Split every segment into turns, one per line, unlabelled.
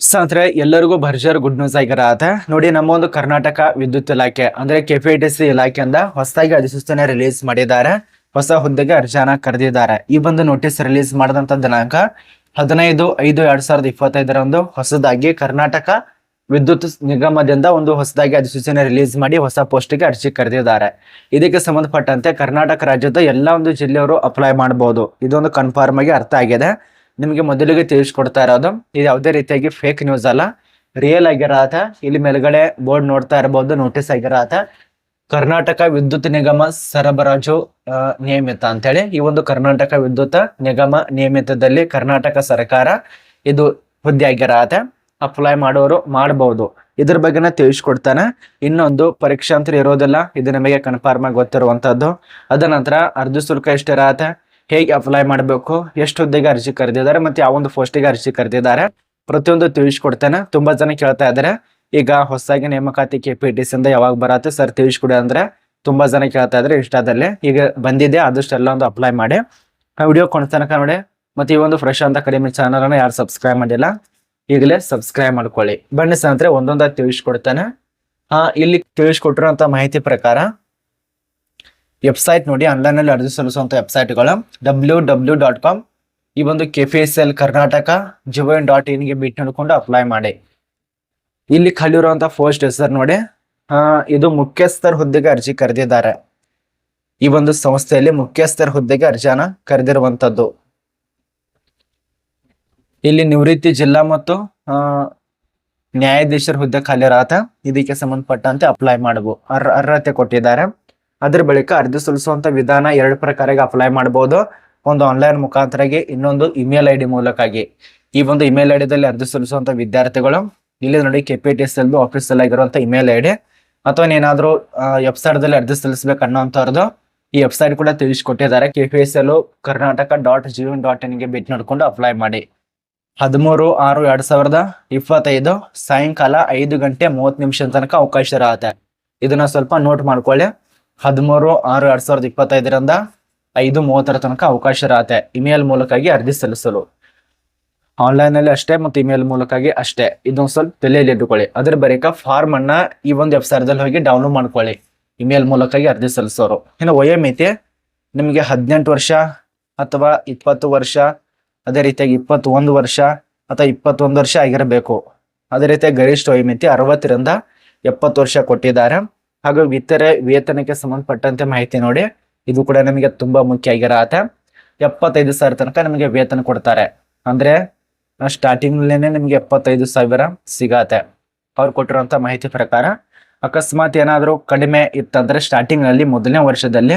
ಸ್ನೇಹಿತರೆ, ಎಲ್ಲರಿಗೂ ಭರ್ಜರ್ good news ಆಗಿರತ್ತೆ ನೋಡಿ ನಮ್ಮ ಒಂದು ಕರ್ನಾಟಕ ವಿದ್ಯುತ್ ಇಲಾಖೆ, ಅಂದ್ರೆ ಕೆಪಿಟಿಸಿ ಇಲಾಖೆಯಿಂದ ಹೊಸದಾಗಿ ಅಧಿಸೂಚನೆ ರಿಲೀಸ್ ಮಾಡಿದ್ದಾರೆ. ಹೊಸ ಹುದ್ದೆಗೆ ಅರ್ಜಿಯನ್ನ ಕರೆದಿದ್ದಾರೆ. ಈ ಒಂದು ನೋಟಿಸ್ ರಿಲೀಸ್ ಮಾಡಿದಂತ ದಿನಾಂಕ ಹದಿನೈದು ಐದು ಎರಡ್ ಸಾವಿರದ ಇಪ್ಪತ್ತೈದರಂದು ಹೊಸದಾಗಿ ಕರ್ನಾಟಕ ವಿದ್ಯುತ್ ನಿಗಮದಿಂದ ಒಂದು ಹೊಸದಾಗಿ ಅಧಿಸೂಚನೆ ರಿಲೀಸ್ ಮಾಡಿ ಹೊಸ ಪೋಸ್ಟ್ಗೆ ಅರ್ಜಿ ಕರೆದಿದ್ದಾರೆ. ಇದಕ್ಕೆ ಸಂಬಂಧಪಟ್ಟಂತೆ ಕರ್ನಾಟಕ ರಾಜ್ಯದ ಎಲ್ಲ ಒಂದು ಜಿಲ್ಲೆಯವರು ಅಪ್ಲೈ ಮಾಡಬಹುದು. ಇದೊಂದು ಕನ್ಫರ್ಮ್ ಆಗಿ ಅರ್ಥ ಆಗಿದೆ. ನಿಮಗೆ ಮೊದಲಿಗೆ ತಿಳಿಸ್ಕೊಡ್ತಾ ಇರೋದು, ಇದು ಯಾವುದೇ ರೀತಿಯಾಗಿ ಫೇಕ್ ನ್ಯೂಸ್ ಅಲ್ಲ. ರಿಯಲ್ ಆಗಿರತ್ತ. ಇಲ್ಲಿ ಮೇಲ್ಗಡೆ ಬೋರ್ಡ್ ನೋಡ್ತಾ ಇರಬಹುದು ನೋಟಿಸ್ ಆಗಿರಾತ ಕರ್ನಾಟಕ ವಿದ್ಯುತ್ ನಿಗಮ ಸರಬರಾಜು ನಿಯಮಿತ ಅಂತೇಳಿ ಈ ಒಂದು ಕರ್ನಾಟಕ ವಿದ್ಯುತ್ ನಿಗಮ ನಿಯಮಿತದಲ್ಲಿ ಕರ್ನಾಟಕ ಸರ್ಕಾರ ಇದು ಹುದ್ದೆ ಆಗಿರತ್ತೆ. ಅಪ್ಲೈ ಮಾಡೋರು ಮಾಡಬಹುದು ಇದ್ರ ಬಗ್ಗೆನ ತಿಳಿಸ್ಕೊಡ್ತಾನೆ. ಇನ್ನೊಂದು ಪರೀಕ್ಷಾಂತರ ಇರೋದಿಲ್ಲ. ಇದು ನಮಗೆ ಕನ್ಫರ್ಮ್ ಆಗಿ ಗೊತ್ತಿರುವಂತದ್ದು. ಅದ ನಂತರ ಅರ್ಜಿ ಶುಲ್ಕ ಎಷ್ಟಿರತ್ತೆ? ಹೇಗೆ ಅಪ್ಲೈ ಮಾಡಬೇಕು ಎಷ್ಟು ಹುದ್ದೆಗೆ ಅರ್ಜಿ ಕರೆದಿದ್ದಾರೆ ಮತ್ತೆ ಯಾವ ಒಂದು ಪೋಸ್ಟಿಗೆ ಅರ್ಜಿ ಕರೆದಿದ್ದಾರೆ ಪ್ರತಿಯೊಂದು ತಿಳಿಸ್ಕೊಡ್ತೇನೆ. ತುಂಬಾ ಜನ ಕೇಳ್ತಾ ಇದ್ದಾರೆ. ಈಗ ಹೊಸದಾಗಿ ನೇಮಕಾತಿ ಕೆ ಪಿ ಟಿ ಯಾವಾಗ ಬರತ್ತೆ ಸರ್ ತಿಳಿಸ್ಕೊಡಿ ಅಂದ್ರೆ ತುಂಬಾ ಜನ ಕೇಳ್ತಾ ಇದ್ದಾರೆ ಇಷ್ಟದಲ್ಲಿ. ಈಗ ಬಂದಿದೆ ಆದಷ್ಟು ಎಲ್ಲ ಒಂದು ಅಪ್ಲೈ ಮಾಡಿ. ವಿಡಿಯೋ ತನಕ ನೋಡಿ. ಮತ್ತೆ ಈ ಒಂದು ಫ್ರೆಶ್ ಅಂತ ಕಡಿಮೆ ಚಾನಲನ್ನು ಯಾರು ಸಬ್ಸ್ಕ್ರೈಬ್ ಮಾಡಿಲ್ಲ, ಈಗಲೇ ಸಬ್ಸ್ಕ್ರೈಬ್ ಮಾಡ್ಕೊಳ್ಳಿ. ಬನ್ನಿ ಸ್ನೇಹಿತರೆ, ಒಂದೊಂದಾಗಿ ತಿಳಿಸ್ಕೊಡ್ತಾನೆ. ಆ, ಇಲ್ಲಿ ತಿಳಿಸ್ಕೊಟ್ಟಿರೋಂಥ ಮಾಹಿತಿ ಪ್ರಕಾರ ವೆಬ್ಸೈಟ್ ನೋಡಿ ಆನ್ಲೈನ್ ಅಲ್ಲಿ ಅರ್ಜಿ ಸಲ್ಲಿಸುವಂತ ವೆಬ್ಸೈಟ್ಗಳು ಡಬ್ಲ್ಯೂ ಡಬ್ಲ್ಯೂ ಡಾಟ್ ಕಾಮ್ ಈ ಒಂದು ಕೆ ಎಸ್ ಎಲ್ ಕರ್ನಾಟಕ ಜಿವನ್ ಡಾಟ್ ಇನ್ಗೆ ಬಿಟ್ಟು ನೋಡಿಕೊಂಡು ಅಪ್ಲೈ ಮಾಡಿ. ಇಲ್ಲಿ ಖಾಲಿ ಇರುವಂತ ಪೋಸ್ಟ್ ಹೆಸರು ನೋಡಿ. ಇದು ಮುಖ್ಯಸ್ಥರ ಹುದ್ದೆಗೆ ಅರ್ಜಿ ಕರೆದಿದ್ದಾರೆ. ಈ ಒಂದು ಸಂಸ್ಥೆಯಲ್ಲಿ ಮುಖ್ಯಸ್ಥರ ಹುದ್ದೆಗೆ ಅರ್ಜಿಯನ್ನ ಕರೆದಿರುವಂತದ್ದು. ಇಲ್ಲಿ ನಿವೃತ್ತಿ ಜಿಲ್ಲಾ ಮತ್ತು ನ್ಯಾಯಾಧೀಶರ ಹುದ್ದೆ ಖಾಲಿ ಇದಕ್ಕೆ ಸಂಬಂಧಪಟ್ಟಂತೆ ಅಪ್ಲೈ ಮಾಡಬಹುದು ಅರ್ ಅರ್ಹತೆ ಕೊಟ್ಟಿದ್ದಾರೆ. ಅದ್ರ ಬಳಿಕ ಅರ್ಜಿ ಸಲ್ಲಿಸುವಂತ ವಿಧಾನ ಎರಡು ಪ್ರಕಾರಕ್ಕೆ ಅಪ್ಲೈ ಮಾಡಬಹುದು ಒಂದು ಆನ್ಲೈನ್ ಮುಖಾಂತರಗೆ, ಇನ್ನೊಂದು ಇಮೇಲ್ ಐ ಡಿ ಮೂಲಕಾಗಿ. ಈ ಒಂದು ಇಮೇಲ್ ಐ ಡಿದಲ್ಲಿ ಅರ್ಜಿ ಸಲ್ಲಿಸುವಂತ ವಿದ್ಯಾರ್ಥಿಗಳು, ಇಲ್ಲಿ ನೋಡಿ K P T S L ಅಲ್ಲಿ ಆಗಿರುವಂತ ಇಮೇಲ್ ಐ ಡಿ ಅಥವಾ ಏನಾದ್ರು ವೆಬ್ಸೈಟ್ ದಲ್ಲಿ ಅರ್ಜಿ ಸಲ್ಲಿಸಬೇಕು ಅನ್ನೋಂಥವ್ರದ್ದು ಈ ವೆಬ್ಸೈಟ್ ಕೂಡ ತಿಳಿಸಿಕೊಟ್ಟಿದ್ದಾರೆ. K P S L Karnataka dot ಜಿಒನ್ dot ಇನ್ಗೆ ಭೇಟಿ ನೋಡಿಕೊಂಡು ಅಪ್ಲೈ ಮಾಡಿ. ಹದಿಮೂರು, ಆರು, ಎರಡ್ ಸಾವಿರದ ಇಪ್ಪತ್ತೈದು, ಸಾಯಂಕಾಲ ಐದು ಗಂಟೆ ಮೂವತ್ತು ನಿಮಿಷ ತನಕ ಅವಕಾಶ ಇರತ್ತೆ. ಇದನ್ನ ಸ್ವಲ್ಪ ನೋಟ್ ಮಾಡ್ಕೊಳ್ಳಿ. ಹದಿಮೂರು, ಆರು, ಎರಡ್ ಸಾವಿರದ ಇಪ್ಪತ್ತೈದರಿಂದ ಐದು, ಮೂವತ್ತರ ತನಕ ಅವಕಾಶ ಇರತ್ತೆ. ಇಮೇಲ್ ಮೂಲಕಾಗಿ ಅರ್ಜಿ ಸಲ್ಲಿಸಲು. ಆನ್ಲೈನ್ ಅಲ್ಲಿ ಅಷ್ಟೇ ಮತ್ತು ಇಮೇಲ್ ಮೂಲಕಾಗಿ ಅಷ್ಟೇ. ಇದೊಂದು ಸ್ವಲ್ಪ ತಲೆಯಲ್ಲಿ ಇಟ್ಟುಕೊಳ್ಳಿ. ಅದ್ರ ಬರೀಕ ಫಾರ್ಮ್ ಅನ್ನ ಈ ಒಂದು ವೆಬ್ಸೈಟ್ ದಲ್ಲಿ ಹೋಗಿ ಡೌನ್ಲೋಡ್ ಮಾಡ್ಕೊಳ್ಳಿ. ಇಮೇಲ್ ಮೂಲಕಾಗಿ ಅರ್ಜಿ ಸಲ್ಲಿಸೋರು. ಇನ್ನು ವಯೋಮಿತಿ ನಿಮಗೆ ಹದಿನೆಂಟು ವರ್ಷ ಅಥವಾ ಇಪ್ಪತ್ತು ವರ್ಷ, ಅದೇ ರೀತಿಯಾಗಿ ಇಪ್ಪತ್ತೊಂದು ವರ್ಷ ಅಥವಾ ಇಪ್ಪತ್ತೊಂದು ವರ್ಷ ಆಗಿರಬೇಕು. ಅದೇ ರೀತಿಯಾಗಿ ಗರಿಷ್ಠ ವಯೋಮಿತಿ ಅರವತ್ತರಿಂದ ಎಪ್ಪತ್ತು ವರ್ಷ ಕೊಟ್ಟಿದ್ದಾರೆ. ಹಾಗೂ ಇತರೆ ವೇತನಕ್ಕೆ ಸಂಬಂಧಪಟ್ಟಂತೆ ಮಾಹಿತಿ ನೋಡಿ. ಇದು ಕೂಡ ನಮಗೆ ತುಂಬಾ ಮುಖ್ಯ ಆಗಿರತ್ತೆ. ಎಪ್ಪತ್ತೈದು ಸಾವಿರ ತನಕ ನಮಗೆ ವೇತನ ಕೊಡ್ತಾರೆ. ಅಂದ್ರೆ ಸ್ಟಾರ್ಟಿಂಗ್ ನಿಮ್ಗೆ ಎಪ್ಪತ್ತೈದು ಸಾವಿರ ಸಿಗತ್ತೆ. ಅವ್ರು ಕೊಟ್ಟಿರುವಂತ ಮಾಹಿತಿ ಪ್ರಕಾರ, ಅಕಸ್ಮಾತ್ ಏನಾದರೂ ಕಡಿಮೆ ಇತ್ತಂದ್ರೆ ಸ್ಟಾರ್ಟಿಂಗ್ನಲ್ಲಿ ಮೊದಲನೇ ವರ್ಷದಲ್ಲಿ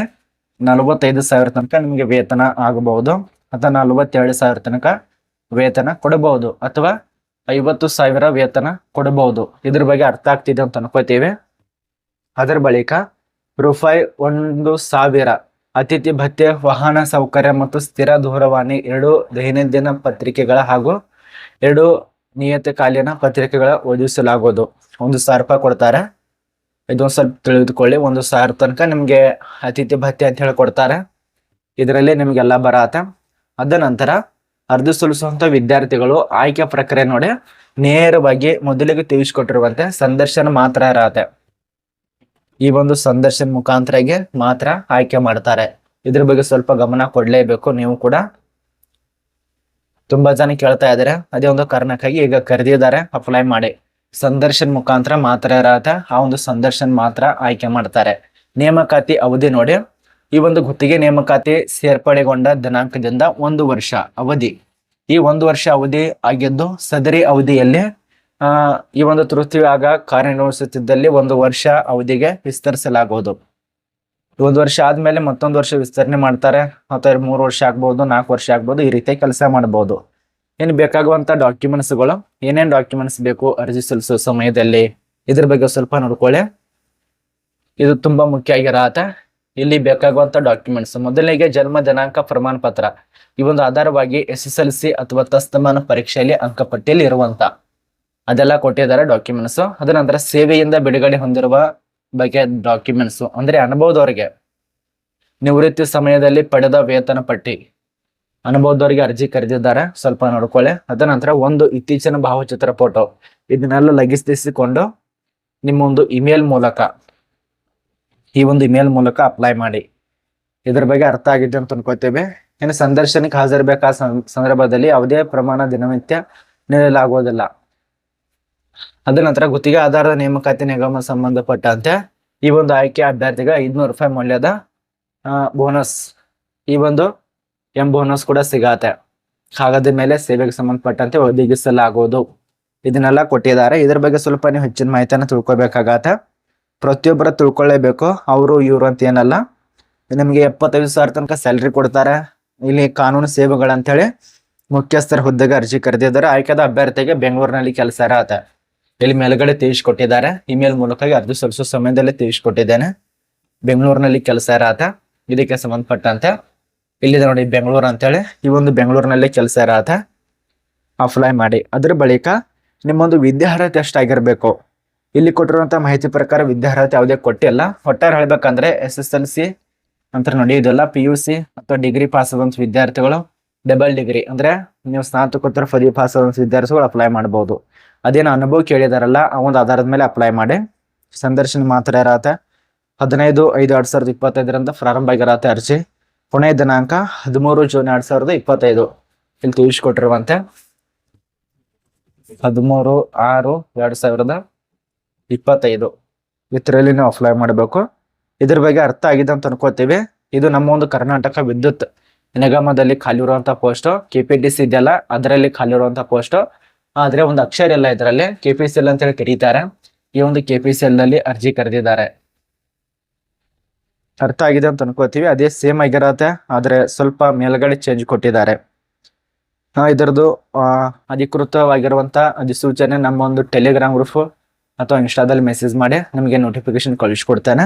ನಲವತ್ತೈದು ಸಾವಿರ ತನಕ ನಿಮಗೆ ವೇತನ ಆಗಬಹುದು. ಅಥವಾ ನಲವತ್ತೆರಡು ಸಾವಿರ ತನಕ ವೇತನ ಕೊಡಬಹುದು. ಅಥವಾ ಐವತ್ತು ಸಾವಿರ ವೇತನ ಕೊಡಬಹುದು. ಇದ್ರ ಬಗ್ಗೆ ಅರ್ಥ ಆಗ್ತಿದೆ ಅಂತ ಅನ್ಕೋತೀವಿ ಅದರ ಬಳಿಕ ರೂಪಾಯಿ ಒಂದು ಸಾವಿರ, ಅತಿಥಿ ಭತ್ಯೆ, ವಾಹನ ಸೌಕರ್ಯ ಮತ್ತು ಸ್ಥಿರ ದೂರವಾಣಿ, ಎರಡು ದೈನಂದಿನ ಪತ್ರಿಕೆಗಳ ಹಾಗೂ ಎರಡು ನಿಯತಕಾಲೀನ ಪತ್ರಿಕೆಗಳ ಒದಗಿಸಲಾಗುವುದು ಒಂದು ಸಾವಿರ ರೂಪಾಯಿ ಕೊಡ್ತಾರೆ. ಇದೊಂದು ಸ್ವಲ್ಪ ತಿಳಿದುಕೊಳ್ಳಿ. ಒಂದು ಸಾವಿರ ತನಕ ನಿಮಗೆ ಅತಿಥಿ ಭತ್ಯೆ ಅಂತ ಹೇಳಿ ಕೊಡ್ತಾರೆ. ಇದರಲ್ಲಿ ನಿಮಗೆಲ್ಲ ಬರತ್ತೆ. ಅದ ನಂತರ ಅರ್ಧ ಸಲ್ಲಿಸುವಂಥ ವಿದ್ಯಾರ್ಥಿಗಳು ಆಯ್ಕೆ ಪ್ರಕ್ರಿಯೆ ನೋಡಿ ನೇರವಾಗಿ ಮೊದಲಿಗೆ ತಿಳಿಸಿಕೊಟ್ಟಿರುವಂತೆ ಸಂದರ್ಶನ ಮಾತ್ರ ಇರತ್ತೆ. ಈ ಒಂದು ಸಂದರ್ಶನ ಮುಖಾಂತರಗೆ ಮಾತ್ರ ಆಯ್ಕೆ ಮಾಡ್ತಾರೆ. ಇದ್ರ ಬಗ್ಗೆ ಸ್ವಲ್ಪ ಗಮನ ಕೊಡ್ಲೇಬೇಕು ನೀವು ಕೂಡ. ತುಂಬಾ ಜನ ಕೇಳ್ತಾ ಇದಾರೆ ಅದೇ ಒಂದು ಕಾರಣಕ್ಕಾಗಿ ಈಗ ಕರೆದಿದ್ದಾರೆ ಅಪ್ಲೈ ಮಾಡಿ. ಸಂದರ್ಶನ ಮುಖಾಂತರ ಮಾತ್ರ ಇರತ್ತೆ ಆ ಒಂದು ಸಂದರ್ಶನ ಮಾತ್ರ ಆಯ್ಕೆ ಮಾಡ್ತಾರೆ. ನೇಮಕಾತಿ ಅವಧಿ ನೋಡಿ. ಈ ಒಂದು ಗುತ್ತಿಗೆ ನೇಮಕಾತಿ ಸೇರ್ಪಡೆಗೊಂಡ ದಿನಾಂಕದಿಂದ ಒಂದು ವರ್ಷ ಅವಧಿ. ಈ ಒಂದು ವರ್ಷ ಅವಧಿ ಆಗಿದ್ದು ಸದರಿ ಅವಧಿಯಲ್ಲಿ ಈ ಒಂದು ತೃತೀಯಾಗ ಕಾರ್ಯನಿರ್ವಹಿಸುತ್ತಿದ್ದಲ್ಲಿ ಒಂದು ವರ್ಷ ಅವಧಿಗೆ ವಿಸ್ತರಿಸಲಾಗುವುದು. ಒಂದು ವರ್ಷ ಆದ್ಮೇಲೆ ಮತ್ತೊಂದು ವರ್ಷ ವಿಸ್ತರಣೆ ಮಾಡ್ತಾರೆ. ಅಥವಾ ಮೂರು ವರ್ಷ ಆಗ್ಬಹುದು ನಾಲ್ಕು ವರ್ಷ ಆಗ್ಬಹುದು ಈ ರೀತಿ ಕೆಲಸ ಮಾಡಬಹುದು ಏನು ಬೇಕಾಗುವಂತ ಡಾಕ್ಯುಮೆಂಟ್ಸ್ಗಳು, ಏನೇನು ಡಾಕ್ಯುಮೆಂಟ್ಸ್ ಬೇಕು ಅರ್ಜಿ ಸಲ್ಲಿಸೋ ಸಮಯದಲ್ಲಿ, ಇದ್ರ ಬಗ್ಗೆ ಸ್ವಲ್ಪ ನೋಡ್ಕೊಳ್ಳಿ. ಇದು ತುಂಬಾ ಮುಖ್ಯ ಆಗಿರತ್ತೆ. ಇಲ್ಲಿ ಬೇಕಾಗುವಂತ ಡಾಕ್ಯುಮೆಂಟ್ಸ್, ಮೊದಲಿಗೆ ಜನ್ಮ ದಿನಾಂಕ ಪ್ರಮಾಣ ಪತ್ರ ಈ ಒಂದು ಆಧಾರವಾಗಿ ಎಸ್ ಎಸ್ ಎಲ್ ಸಿ ಅಥವಾ ತಸ್ತಮಾನ ಪರೀಕ್ಷೆಯಲ್ಲಿ ಅಂಕಪಟ್ಟಿಯಲ್ಲಿ ಇರುವಂತ ಅದೆಲ್ಲ ಕೊಟ್ಟಿದ್ದಾರೆ ಡಾಕ್ಯುಮೆಂಟ್ಸ್ ಅದ ನಂತರ ಸೇವೆಯಿಂದ ಬಿಡುಗಡೆ ಹೊಂದಿರುವ ಬಗ್ಗೆ ಡಾಕ್ಯುಮೆಂಟ್ಸ್ ಅಂದ್ರೆ ಅನುಭವದವರಿಗೆ ನಿವೃತ್ತಿ ಸಮಯದಲ್ಲಿ ಪಡೆದ ವೇತನ ಪಟ್ಟಿ. ಅನುಭವದವರಿಗೆ ಅರ್ಜಿ ಕರೆದಿದ್ದಾರೆ. ಸ್ವಲ್ಪ ನೋಡ್ಕೊಳ್ಳಿ. ಅದ ನಂತರ ಒಂದು ಇತ್ತೀಚಿನ ಭಾವಚಿತ್ರ ಫೋಟೋ ಇದನ್ನೆಲ್ಲ ಲಗಿಸಿಕೊಂಡು ನಿಮ್ಮ ಒಂದು ಇಮೇಲ್ ಮೂಲಕ, ಈ ಒಂದು ಇಮೇಲ್ ಮೂಲಕ ಅಪ್ಲೈ ಮಾಡಿ. ಇದ್ರ ಬಗ್ಗೆ ಅರ್ಥ ಆಗಿದೆ ಅಂತ ಅನ್ಕೋತೇವೆ ಇನ್ನು ಸಂದರ್ಶನಕ್ಕೆ ಹಾಜರ್ಬೇಕಾದ ಸಂದರ್ಭದಲ್ಲಿ ಯಾವುದೇ ಪ್ರಮಾಣ ದಿನನಿತ್ಯ ನೀಡಲಾಗುವುದಿಲ್ಲ. ಅದ ನಂತರ ಗುತ್ತಿಗೆ ಆಧಾರದ ನೇಮಕಾತಿ ನಿಗಮ ಸಂಬಂಧಪಟ್ಟಂತೆ ಈ ಒಂದು ಆಯ್ಕೆ ಅಭ್ಯರ್ಥಿಗೆ ಐದ್ನೂರು ರೂಪಾಯಿ ಮೌಲ್ಯದ ಬೋನಸ್ ಈ ಒಂದು ಎಂ ಬೋನಸ್ ಕೂಡ ಸಿಗತ್ತೆ. ಕಾಗದ ಮೇಲೆ ಸೇವೆಗೆ ಸಂಬಂಧಪಟ್ಟಂತೆ ಒದಗಿಸಲಾಗುವುದು. ಇದನ್ನೆಲ್ಲ ಕೊಟ್ಟಿದ್ದಾರೆ. ಇದ್ರ ಬಗ್ಗೆ ಸ್ವಲ್ಪ ನೀವು ಹೆಚ್ಚಿನ ಮಾಹಿತಿಯನ್ನ ತಿಳ್ಕೊಬೇಕಾಗತ್ತೆ. ಪ್ರತಿಯೊಬ್ಬರ ತಿಳ್ಕೊಳ್ಳೇಬೇಕು ಅವರು, ಇವರು ಅಂತ ಏನಲ್ಲ. ನಿಮಗೆ ಎಪ್ಪತ್ತೈದು ಸಾವಿರ ತನಕ ಸ್ಯಾಲ್ರಿ ಕೊಡ್ತಾರೆ. ಇಲ್ಲಿ ಕಾನೂನು ಸೇವೆಗಳಂತೇಳಿ ಮುಖ್ಯಸ್ಥರ ಹುದ್ದೆಗೆ ಅರ್ಜಿ ಕರೆದಿದ್ದಾರೆ. ಆಯ್ಕೆದ ಅಭ್ಯರ್ಥಿಗೆ ಬೆಂಗಳೂರಿನಲ್ಲಿ ಕೆಲಸ ಇರತ್ತೆ. ಇಲ್ಲಿ ಮೇಲ್ಗಡೆ ತಿಳಿಸ್ಕೊಟ್ಟಿದ್ದಾರೆ. ಇಮೇಲ್ ಮೂಲಕ ಅರ್ಜಿ ಸಲ್ಲಿಸೋ ಸಮಯದಲ್ಲಿ ತಿಳಿಸ್ಕೊಟ್ಟಿದ್ದೇನೆ. ಬೆಂಗಳೂರಿನಲ್ಲಿ ಕೆಲಸ ಇರಾತ. ಇದಕ್ಕೆ ಸಂಬಂಧಪಟ್ಟಂತೆ ಇಲ್ಲಿದೆ ನೋಡಿ ಬೆಂಗಳೂರು ಅಂತೇಳಿ. ಈ ಒಂದು ಬೆಂಗಳೂರಿನಲ್ಲಿ ಕೆಲಸ ಇರಾತ. ಅಪ್ಲೈ ಮಾಡಿ. ಅದ್ರ ಬಳಿಕ ನಿಮ್ಮೊಂದು ವಿದ್ಯಾರ್ಹತೆ ಆಗಿರಬೇಕು. ಇಲ್ಲಿ ಕೊಟ್ಟಿರುವಂತ ಮಾಹಿತಿ ಪ್ರಕಾರ ವಿದ್ಯಾರ್ಹತೆ ಯಾವುದೇ ಕೊಟ್ಟಿಲ್ಲ. ಒಟ್ಟಾರೆ ಹೇಳ್ಬೇಕಂದ್ರೆ ಎಸ್ ಎಸ್ ಎಲ್ ಸಿ ಅಂತ ನೋಡಿ ಇದೆಲ್ಲ ಪಿ ಯು ಸಿ ಅಥವಾ ಡಿಗ್ರಿ ಪಾಸ್ ಆದಂತ ವಿದ್ಯಾರ್ಥಿಗಳು ಡಬಲ್ ಡಿಗ್ರಿ ಅಂದ್ರೆ ನೀವು ಸ್ನಾತಕೋತ್ತರ ಪದವಿ ಪಾಸ್ ಆದಂತ ವಿದ್ಯಾರ್ಥಿಗಳು ಅಪ್ಲೈ ಮಾಡಬಹುದು ಅದೇನು ಅನುಭವ ಕೇಳಿದಾರಲ್ಲ, ಆ ಒಂದು ಆಧಾರದ ಮೇಲೆ ಅಪ್ಲೈ ಮಾಡಿ. ಸಂದರ್ಶನ ಮಾತ್ರ ಇರತ್ತೆ. ಹದಿನೈದು ಐದು ಎರಡು ಸಾವಿರದ ಇಪ್ಪತ್ತೈದರಿಂದ ಪ್ರಾರಂಭ ಆಗಿರತ್ತೆ ಅರ್ಜಿ. ಕೊನೆಯ ದಿನಾಂಕ ಹದಿಮೂರು ಜೂನ್ ಎರಡ್ ಸಾವಿರದ ಇಪ್ಪತ್ತೈದು. ಇಲ್ಲಿ ತಿಳಿಸ್ಕೊಟ್ಟಿರುವಂತೆ, ಹದಿಮೂರು ಆರು ಎರಡು ಸಾವಿರದ ಇಪ್ಪತ್ತೈದು. ಇದರಲ್ಲಿ ನೀವು ಅಪ್ಲೈ ಮಾಡಬೇಕು. ಇದ್ರ ಬಗ್ಗೆ ಅರ್ಥ ಆಗಿದೆ ಅಂತ ಅನ್ಕೋತೀವಿ. ಇದು ನಮ್ಮ ಒಂದು ಕರ್ನಾಟಕ ವಿದ್ಯುತ್ ನಿಗಮದಲ್ಲಿ ಖಾಲಿ ಇರುವಂತಹ ಪೋಸ್ಟ್ ಕೆ ಪಿ ಇದೆಯಲ್ಲ, ಅದರಲ್ಲಿ ಖಾಲಿ ಇರುವಂತಹ ಪೋಸ್ಟ್ ಆದ್ರೆ ಒಂದು ಅಕ್ಷರ ಎಲ್ಲ ಇದರಲ್ಲಿ ಕೆ ಪಿ ಸಿ ಎಲ್ ಅಂತ ಹೇಳಿ ಕರೀತಾರೆ. ಈ ಒಂದು ಕೆ ಪಿ ಸಿ ಎಲ್ನಲ್ಲಿ ಅರ್ಜಿ ಕರೆದಿದ್ದಾರೆ. ಅರ್ಥ ಆಗಿದೆ ಅಂತ ಅನ್ಕೋತೀವಿ. ಅದೇ ಸೇಮ್ ಆಗಿರತ್ತೆ, ಆದ್ರೆ ಸ್ವಲ್ಪ ಮೇಲ್ಗಡೆ ಚೇಂಜ್ ಕೊಟ್ಟಿದ್ದಾರೆ. ಇದರದ್ದು ಅಧಿಕೃತವಾಗಿರುವಂತ ಅಧಿಸೂಚನೆ ನಮ್ಮ ಒಂದು ಟೆಲಿಗ್ರಾಮ್ ಗ್ರೂಪ್ ಅಥವಾ ಇನ್ಸ್ಟಾದಲ್ಲಿ ಮೆಸೇಜ್ ಮಾಡಿ ನಮಗೆ ನೋಟಿಫಿಕೇಶನ್ ಕಳಿಸ್ಕೊಡ್ತೇನೆ.